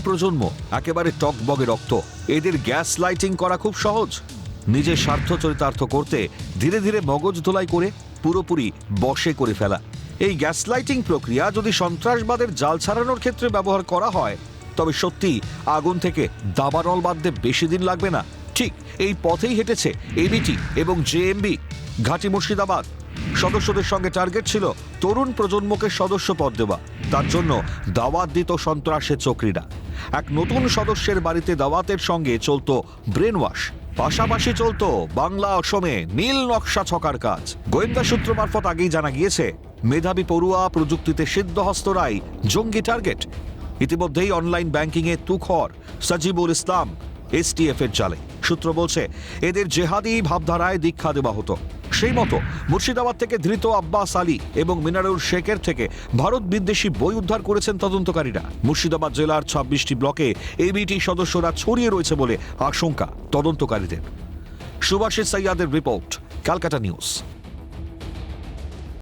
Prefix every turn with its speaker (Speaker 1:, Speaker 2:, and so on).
Speaker 1: প্রজন্ম একেবারে টকবগে রক্ত। এদের গ্যাস লাইটিং করা খুব সহজ। নিজের স্বার্থ চরিতার্থ করতে ধীরে ধীরে মগজ ধোলাই করে পুরোপুরি বশে করে ফেলা। এই গ্যাস লাইটিং প্রক্রিয়া যদি সন্ত্রাসবাদের জাল ছাড়ানোর ক্ষেত্রে ব্যবহার করা হয়, তবে সত্যি আগুন থেকে দাবানল বাঁধতে বেশি দিন লাগবে না। ঠিক এই পথেই হেঁটেছে এবিটি এবং জেএমবি ঘাটি মুর্শিদাবাদ। সদস্যদের সঙ্গে টার্গেট ছিল তরুণ প্রজন্মকে সদস্য পদ দেওয়া। তার জন্য দাওয়াত দিত সন্ত্রাসের চক্রীরা। এক নতুন সদস্যের বাড়িতে দাওয়াতের সঙ্গে চলতো ব্রেন ওয়াশ পাশাপাশি চলত বাংলা অসমে নীল নকশা ছকার কাজ। গোয়েন্দা সূত্র মারফত আগেই জানা গিয়েছে, মেধাবী পড়ুয়া প্রযুক্তিতে সিদ্ধহস্তরাই জঙ্গি টার্গেট ইতিমধ্যেই অনলাইন ব্যাংকিংয়ে তুখর। সাজিবুল ইসলাম এসটিএফ এর জালে। সূত্র বলছে, এদের জেহাদি ভাবধারায় দীক্ষা দেওয়া হতো। সেই মতো মুর্শিদাবাদ থেকে ধৃত আব্বাস আলী এবং মিনারুল শেখের থেকে ভারত বিদ্বেষী বই উদ্ধার করেছেন তদন্তকারীরা। মুর্শিদাবাদ জেলার ছাব্বিশটি ব্লকে এবিটি সদস্যরা ছড়িয়ে রয়েছে বলে আশঙ্কা তদন্তকারীদের। সুভাষিস সৈয়াদের রিপোর্ট, ক্যালকাটা নিউজ।